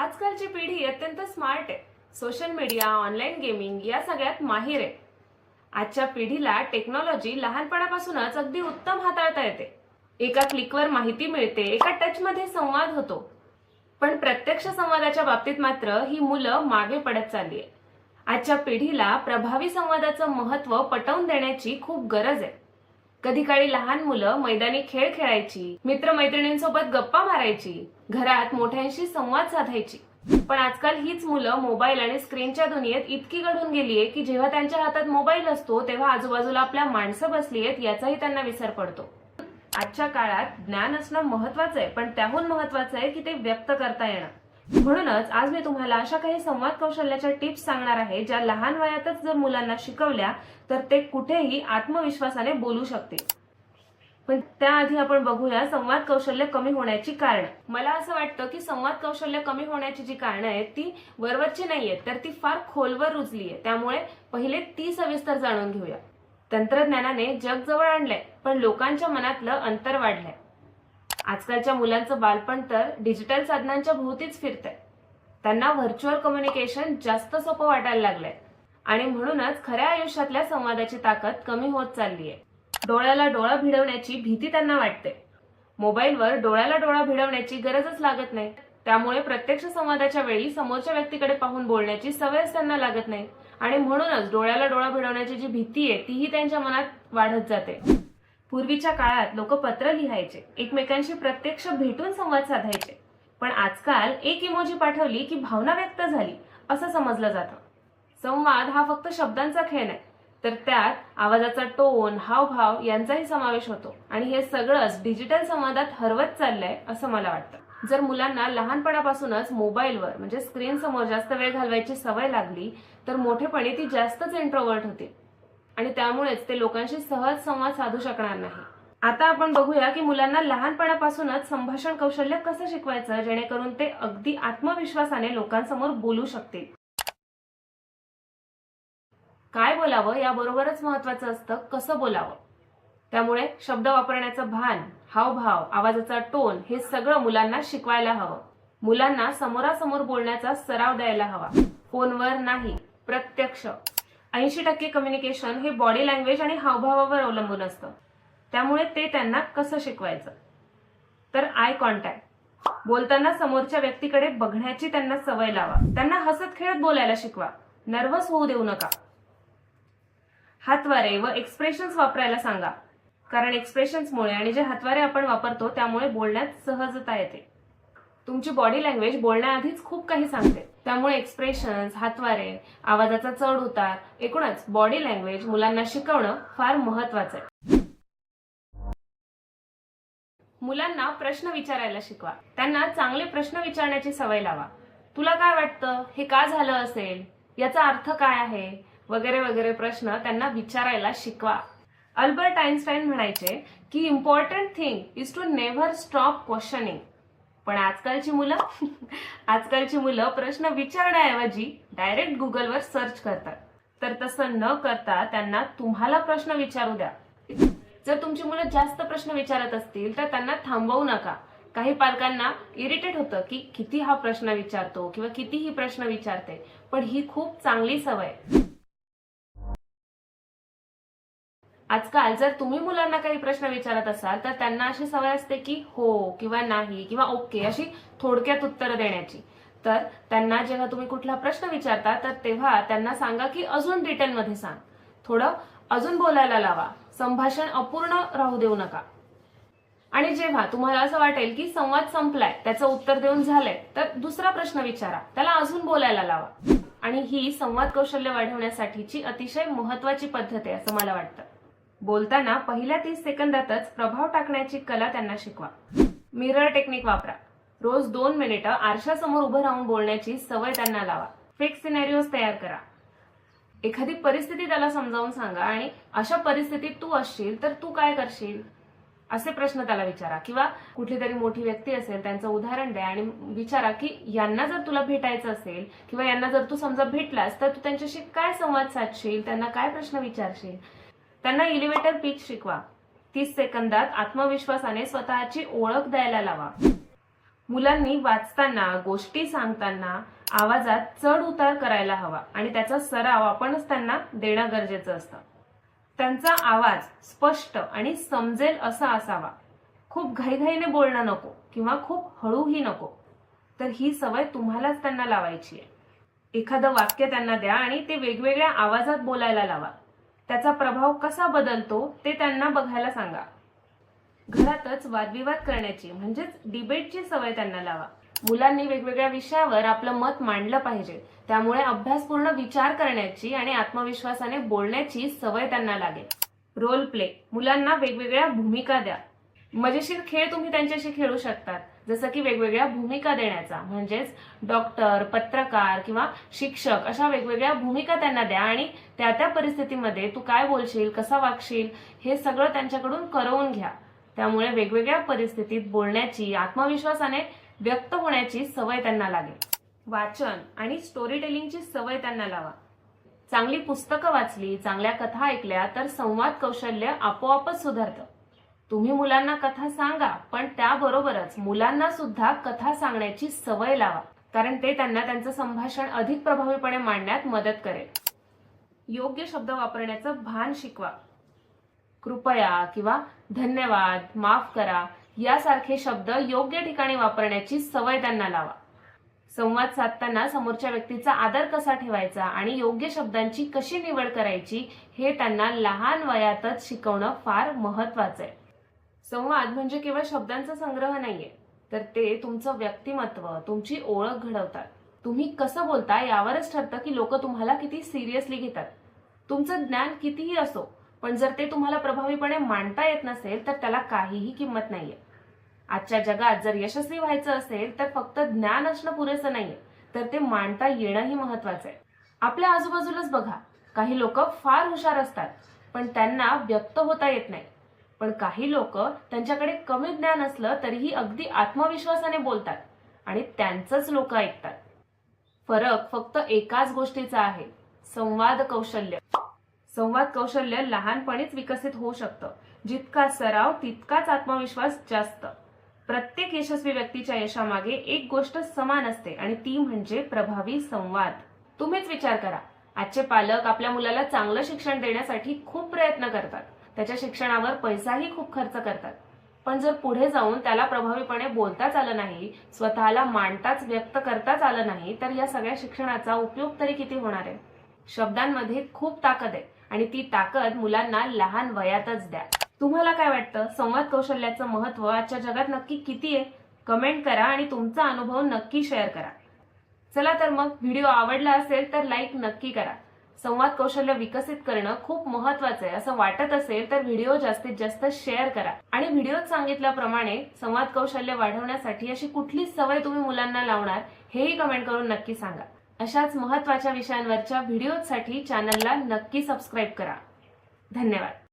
आजकालची पिढी अत्यंत स्मार्ट आहे. सोशल मीडिया ऑनलाईन गेमिंग या सगळ्यात माहीर आहे. आजच्या पिढीला टेक्नॉलॉजी लहानपणापासूनच अगदी उत्तम हाताळता येते. एका क्लिकवर माहिती मिळते एका टचमध्ये संवाद होतो. पण प्रत्यक्ष संवादाच्या बाबतीत मात्र ही मुलं मागे पडत चालली आहे आजच्या पिढीला प्रभावी संवादाचं महत्त्व पटवून देण्याची खूप गरज आहे. कधी काळी लहान मुलं मैदानी खेळ खेळायची मित्रमैत्रिणींसोबत गप्पा मारायची घरात मोठ्यांशी संवाद साधायची. पण आजकाल हीच मुलं मोबाईल आणि स्क्रीनच्या दुनियेत इतकी घडून गेलीये की जेव्हा त्यांच्या हातात मोबाईल असतो तेव्हा आजूबाजूला आपल्या माणसं बसली आहेत याचाही त्यांना विसर पडतो. आजच्या काळात ज्ञान असणं महत्वाचं आहे पण त्याहून महत्वाचं आहे की ते व्यक्त करता येणं. म्हणूनच आज मी तुम्हाला अशा काही संवाद कौशल्याच्या टिप्स सांगणार आहे ज्या लहान वयातच जर मुलांना शिकवल्या तर ते कुठेही आत्मविश्वासाने बोलू शकतील. पण त्याआधी आपण बघूया संवाद कौशल्य कमी होण्याची कारण. मला असं वाटतं की संवाद कौशल्य कमी होण्याची जी कारणं आहेत ती वरवरची नाहीयेत तर ती फार खोलवर रुजली आहे त्यामुळे पहिले ती सविस्तर जाणून घेऊया. तंत्रज्ञानाने जग जवळ आणलंय पण लोकांच्या मनातलं अंतर वाढलंय. आजकालच्या मुलांचं बालपण तर डिजिटल साधनांच्या भोवतीच फिरतंय. त्यांना व्हर्च्युअल कम्युनिकेशन जास्त सोपं वाटायला लागलंय. आणि म्हणूनच खऱ्या आयुष्यातल्या संवादाची ताकद कमी होत चालली आहे डोळ्याला डोळा भिडवण्याची भीती त्यांना वाटते. मोबाईलवर डोळ्याला डोळा भिडवण्याची गरजच लागत नाही. त्यामुळे प्रत्यक्ष संवादाच्या वेळी समोरच्या व्यक्तीकडे पाहून बोलण्याची सवयच त्यांना लागत नाही. आणि म्हणूनच डोळ्याला डोळा भिडवण्याची जी भीती आहे तीही त्यांच्या मनात वाढत जाते. पूर्वीच्या काळात लोक पत्र लिहायचे एकमेकांशी प्रत्यक्ष भेटून संवाद साधायचे. पण आजकाल एक इमोजी पाठवली की भावना व्यक्त झाली असं समजलं जातं. संवाद हा फक्त शब्दांचा खेळ नाही तर त्यात आवाजाचा टोन हावभाव यांचाही समावेश होतो. आणि हे सगळंच डिजिटल संवादात हरवत चाललंय असं मला वाटतं. जर मुलांना लहानपणापासूनच मोबाईलवर म्हणजे स्क्रीन समोर जास्त वेळ घालवायची सवय लागली तर मोठेपणी ती जास्तच इंट्रोवर्ट होते. आणि त्यामुळेच ते लोकांशी सहज संवाद साधू शकणार नाही. आता आपण बघूया की मुलांना लहानपणापासूनच संभाषण कौशल्य कसं शिकवायचं जेणेकरून ते अगदी आत्मविश्वासाने लोकांसमोर बोलू शकतील. काय बोलावं याबरोबरच महत्वाचं असतं कसं बोलावं. त्यामुळे शब्द वापरण्याचं भान हावभाव आवाजाचा टोन हे सगळं मुलांना शिकवायला हवं. मुलांना समोरासमोर बोलण्याचा सराव द्यायला हवा. फोनवर नाही प्रत्यक्ष. ऐंशी टक्के कम्युनिकेशन हे बॉडी लँग्वेज आणि हावभावावर अवलंबून असतं. त्यामुळे ते त्यांना कसं शिकवायचं? तर आय कॉन्टॅक्ट बोलताना समोरच्या व्यक्तीकडे बघण्याची त्यांना सवय लावा. त्यांना हसत खेळत बोलायला शिकवा. नर्वस होऊ देऊ नका. हातवारे व एक्सप्रेशन्स वापरायला सांगा. कारण एक्सप्रेशन्समुळे आणि जे हातवारे आपण वापरतो त्यामुळे बोलण्यात सहजता येते. तुमची बॉडी लँग्वेज बोलण्याआधीच खूप काही सांगते. त्यामुळे एक्सप्रेशन्स हातवारे आवाजाचा चढ उतार एकूणच बॉडी लँग्वेज मुलांना शिकवणं फार महत्वाचं आहे. मुलांना प्रश्न विचारायला शिकवा. त्यांना चांगले प्रश्न विचारण्याची सवय लावा. तुला काय वाटतं? हे का झालं असेल? याचा अर्थ काय आहे? वगैरे वगैरे प्रश्न त्यांना विचारायला शिकवा. अल्बर्ट आईन्स्टाईन म्हणायचे की important thing is to never stop questioning पण आजकालची मुलं आजकालची मुलं प्रश्न विचारण्याऐवजी डायरेक्ट गुगलवर सर्च करतात. तर तसं न करता त्यांना तुम्हाला प्रश्न विचारू द्या. जर तुमची मुलं जास्त प्रश्न विचारत असतील तर त्यांना थांबवू नका. काही पालकांना इरिटेट होतं की किती हा प्रश्न विचारतो किंवा किती ही प्रश्न विचारते पण ही खूप चांगली सवय आजकाल जर तुम्ही मुलांना काही प्रश्न विचारत असाल तर त्यांना अशी सवय असते की हो किंवा नाही किंवा ओके अशी थोडक्यात उत्तरं देण्याची. तर त्यांना जेव्हा तुम्ही कुठला प्रश्न विचारता तर तेव्हा त्यांना सांगा की अजून डिटेलमध्ये सांग. थोडं अजून बोलायला लावा. संभाषण अपूर्ण राहू देऊ नका. आणि जेव्हा तुम्हाला असं वाटेल की संवाद संपलाय त्याचं उत्तर देऊन झालंय तर दुसरा प्रश्न विचारा. त्याला अजून बोलायला लावा. आणि ही संवाद कौशल्य वाढवण्यासाठीची अतिशय महत्वाची पद्धत आहे असं मला वाटतं. बोलताना पहिल्या तीस सेकंदातच प्रभाव टाकण्याची कला त्यांना शिकवा. मिरर टेक्निक वापरा. रोज दोन मिनिटं आरशासमोर उभं राहून बोलण्याची सवय त्यांना लावा. फेक सिनेरिओज तयार करा. एखादी परिस्थिती त्याला समजावून सांगा आणि अशा परिस्थितीत तू असशील तर तू काय करशील? असे प्रश्न त्याला विचारा किंवा कुठली तरी मोठी व्यक्ती असेल त्यांचं उदाहरण द्या आणि विचारा की यांना जर तुला भेटायचं असेल किंवा यांना जर तू समजा भेटलास तर तू त्यांच्याशी काय संवाद साधशील? त्यांना काय प्रश्न विचारशील? त्यांना इलिव्हेटर पिच शिकवा. तीस सेकंदात आत्मविश्वासाने स्वतःची ओळख द्यायला लावा. मुलांनी वाचताना गोष्टी सांगताना आवाजात चढ उतार करायला हवा आणि त्याचा सराव आपणच त्यांना देणं गरजेचं असतं. त्यांचा आवाज स्पष्ट आणि समजेल असा असावा. खूप घाईघाईने बोलणं नको किंवा खूप हळूही नको. तर ही सवय तुम्हालाच त्यांना लावायची आहे. एखादं वाक्य त्यांना द्या आणि ते वेगवेगळ्या आवाजात बोलायला लावा. त्याचा प्रभाव कसा बदलतो ते त्यांना बघायला सांगा. घरातच वादविवाद करण्याची म्हणजेच डिबेटची सवय त्यांना लावा. मुलांनी वेगवेगळ्या विषयावर आपलं मत मांडलं पाहिजे. त्यामुळे अभ्यासपूर्ण विचार करण्याची आणि आत्मविश्वासाने बोलण्याची सवय त्यांना लागेल. रोल प्ले मुलांना वेगवेगळ्या भूमिका द्या. मजेशीर खेळ तुम्ही त्यांच्याशी खेळू शकतात. जसं की वेगवेगळ्या भूमिका देण्याचा. म्हणजेच डॉक्टर पत्रकार किंवा शिक्षक अशा वेगवेगळ्या भूमिका त्यांना द्या आणि त्या त्या परिस्थितीमध्ये तू काय बोलशील कसा वागशील हे सगळं त्यांच्याकडून करवून घ्या. त्यामुळे वेगवेगळ्या परिस्थितीत बोलण्याची आत्मविश्वासाने व्यक्त होण्याची सवय त्यांना लागेल. वाचन आणि स्टोरी टेलिंगची सवय त्यांना लावा. चांगली पुस्तकं वाचली चांगल्या कथा ऐकल्या तर संवाद कौशल्य आपोआपच सुधारतं. तुम्ही मुलांना कथा सांगा पण त्याबरोबरच मुलांना सुद्धा कथा सांगण्याची सवय लावा कारण ते त्यांना त्यांचं संभाषण अधिक प्रभावीपणे मांडण्यात मदत करेल. योग्य शब्द वापरण्याचं भान शिकवा. कृपया किंवा धन्यवाद माफ करा यासारखे शब्द योग्य ठिकाणी वापरण्याची सवय त्यांना लावा. संवाद साधताना समोरच्या व्यक्तीचा आदर कसा ठेवायचा आणि योग्य शब्दांची कशी निवड करायची हे त्यांना लहान वयातच शिकवणं फार महत्वाचं आहे. संवाद म्हणजे केवळ शब्दांचा संग्रह नाहीये. तर ते तुमचं व्यक्तिमत्व तुमची ओळख घडवतात. तुम्ही कसं बोलता यावरच ठरतं की लोक तुम्हाला किती सिरियसली घेतात. तुमचं ज्ञान कितीही असो पण जर ते तुम्हाला प्रभावीपणे मांडता येत नसेल तर त्याला काहीही किंमत नाहीये. आजच्या जगात जर यशस्वी व्हायचं असेल तर फक्त ज्ञान असणं पुरेसं नाहीये. तर ते मांडता येणंही महत्वाचं आहे. आपल्या आजूबाजूलाच बघा. काही लोक फार हुशार असतात पण त्यांना व्यक्त होता येत नाही. पण काही लोक त्यांच्याकडे कमी ज्ञान असलं तरीही अगदी आत्मविश्वासाने बोलतात आणि त्यांचंच लोक ऐकतात. फरक फक्त एकाच गोष्टीचा आहे संवाद कौशल्य. संवाद कौशल्य लहानपणीच विकसित होऊ शकतं. जितका सराव तितकाच आत्मविश्वास जास्त. प्रत्येक यशस्वी व्यक्तीच्या यशामागे एक गोष्ट समान असते आणि ती म्हणजे प्रभावी संवाद. तुम्हीच विचार करा. आजचे पालक आपल्या मुलाला चांगलं शिक्षण देण्यासाठी खूप प्रयत्न करतात. त्याच्या शिक्षणावर पैसाही खूप खर्च करतात. पण जर पुढे जाऊन त्याला प्रभावीपणे बोलताच आलं नाही स्वतःला मांडताच व्यक्त करताच आलं नाही तर या सगळ्या शिक्षणाचा उपयोग तरी किती होणार आहे? शब्दांमध्ये खूप ताकद आहे आणि ती ताकद मुलांना लहान वयातच द्या. तुम्हाला काय वाटतं? संवाद कौशल्याचं महत्त्व आजच्या जगात नक्की किती आहे? कमेंट करा आणि तुमचा अनुभव नक्की शेअर करा. चला तर मग व्हिडिओ आवडला असेल तर लाईक नक्की करा. संवाद कौशल्य विकसित करणं खूप महत्वाचं आहे. असं वाटत असेल तर व्हिडिओ जास्तीत जास्त शेअर करा. आणि व्हिडिओत सांगितल्याप्रमाणे संवाद कौशल्य वाढवण्यासाठी अशी कुठली सवय तुम्ही मुलांना लावणार हेही कमेंट करून नक्की सांगा. अशाच महत्त्वाच्या विषयांवरच्या व्हिडिओसाठी चॅनलला नक्की सबस्क्राईब करा. धन्यवाद.